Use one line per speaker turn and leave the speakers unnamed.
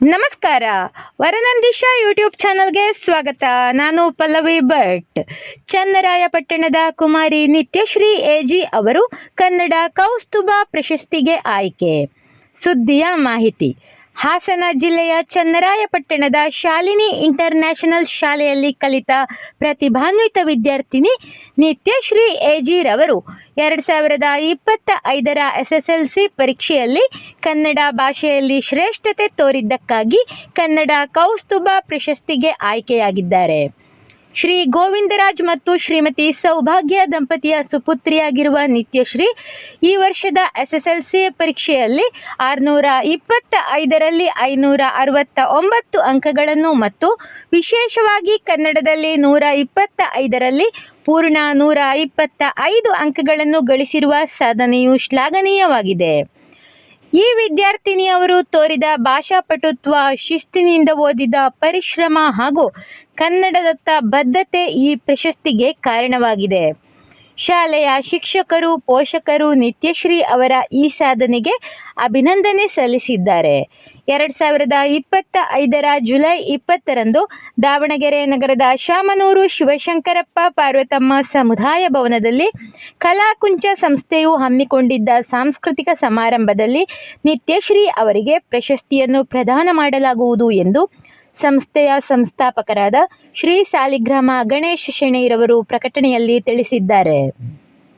ನಮಸ್ಕಾರ. ವರನಂದಿಶಾ ಯೂಟ್ಯೂಬ್ ಚಾನಲ್ಗೆ ಸ್ವಾಗತ. ನಾನು ಪಲ್ಲವಿ ಭಟ್. ಚನ್ನರಾಯಪಟ್ಟಣದ ಕುಮಾರಿ ನಿತ್ಯಶ್ರೀ ಎಜಿ ಅವರು ಕನ್ನಡ ಕೌಸ್ತುಭ ಪ್ರಶಸ್ತಿಗೆ ಆಯ್ಕೆ. ಸುದ್ದಿಯ ಮಾಹಿತಿ. ಹಾಸನ ಜಿಲ್ಲೆಯ ಚನ್ನರಾಯಪಟ್ಟಣದ ಶಾಲಿನಿ ಇಂಟರ್ನ್ಯಾಷನಲ್ ಶಾಲೆಯಲ್ಲಿ ಕಲಿತ ಪ್ರತಿಭಾನ್ವಿತ ವಿದ್ಯಾರ್ಥಿನಿ ನಿತ್ಯಶ್ರೀ ರವರು ಎರಡು ಸಾವಿರದ ಇಪ್ಪತ್ತ ಐದರ ಎಸ್ ಎಸ್ ಎಲ್ ಸಿ ಪರೀಕ್ಷೆಯಲ್ಲಿ ಕನ್ನಡ ಭಾಷೆಯಲ್ಲಿ ಶ್ರೇಷ್ಠತೆ ತೋರಿದ್ದಕ್ಕಾಗಿ ಕನ್ನಡ ಕೌಸ್ತುಭ ಪ್ರಶಸ್ತಿಗೆ ಆಯ್ಕೆಯಾಗಿದ್ದಾರೆ. ಶ್ರೀ ಗೋವಿಂದರಾಜ್ ಮತ್ತು ಶ್ರೀಮತಿ ಸೌಭಾಗ್ಯ ದಂಪತಿಯ ಸುಪುತ್ರಿಯಾಗಿರುವ ನಿತ್ಯಶ್ರೀ ಈ ವರ್ಷದ ಎಸ್ಎಸ್ಎಲ್ಸಿ ಪರೀಕ್ಷೆಯಲ್ಲಿ ಆರುನೂರ ಇಪ್ಪತ್ತ ಐದರಲ್ಲಿ ಐನೂರ ಅರವತ್ತ ಒಂಬತ್ತು ಅಂಕಗಳನ್ನು ಮತ್ತು ವಿಶೇಷವಾಗಿ ಕನ್ನಡದಲ್ಲಿ ನೂರ ಇಪ್ಪತ್ತ ಐದರಲ್ಲಿ ಪೂರ್ಣ ನೂರ ಇಪ್ಪತ್ತ ಐದು ಅಂಕಗಳನ್ನು ಗಳಿಸಿರುವ ಸಾಧನೆಯು ಶ್ಲಾಘನೀಯವಾಗಿದೆ. ಈ ವಿದ್ಯಾರ್ಥಿನಿಯವರು ತೋರಿದ ಭಾಷಾಪಟುತ್ವ ಶಿಸ್ತಿನಿಂದ ಓದಿದ ಪರಿಶ್ರಮ ಹಾಗೂ ಕನ್ನಡದತ್ತ ಬದ್ಧತೆ ಈ ಪ್ರಶಸ್ತಿಗೆ ಕಾರಣವಾಗಿದೆ. ಶಾಲೆಯ ಶಿಕ್ಷಕರು, ಪೋಷಕರು, ನಿತ್ಯಶ್ರೀ ಅವರ ಈ ಸಾಧನೆಗೆ ಅಭಿನಂದನೆ ಸಲ್ಲಿಸಿದ್ದಾರೆ. ಎರಡು ಸಾವಿರದ ಇಪ್ಪತ್ತ ಐದರ ಜುಲೈ ಇಪ್ಪತ್ತರಂದು ದಾವಣಗೆರೆ ನಗರದ ಶಾಮನೂರು ಶಿವಶಂಕರಪ್ಪ ಪಾರ್ವತಮ್ಮ ಸಮುದಾಯ ಭವನದಲ್ಲಿ ಕಲಾಕುಂಚ ಸಂಸ್ಥೆಯು ಹಮ್ಮಿಕೊಂಡಿದ್ದ ಸಾಂಸ್ಕೃತಿಕ ಸಮಾರಂಭದಲ್ಲಿ ನಿತ್ಯಶ್ರೀ ಅವರಿಗೆ ಪ್ರಶಸ್ತಿಯನ್ನು ಪ್ರದಾನ ಮಾಡಲಾಗುವುದು ಎಂದು ಸಂಸ್ಥೆಯ ಸಂಸ್ಥಾಪಕರಾದ ಶ್ರೀ ಸಾಲಿಗ್ರಾಮ ಗಣೇಶ್ ಶೆಣೈರವರು ಪ್ರಕಟಣೆಯಲ್ಲಿ ತಿಳಿಸಿದ್ದಾರೆ.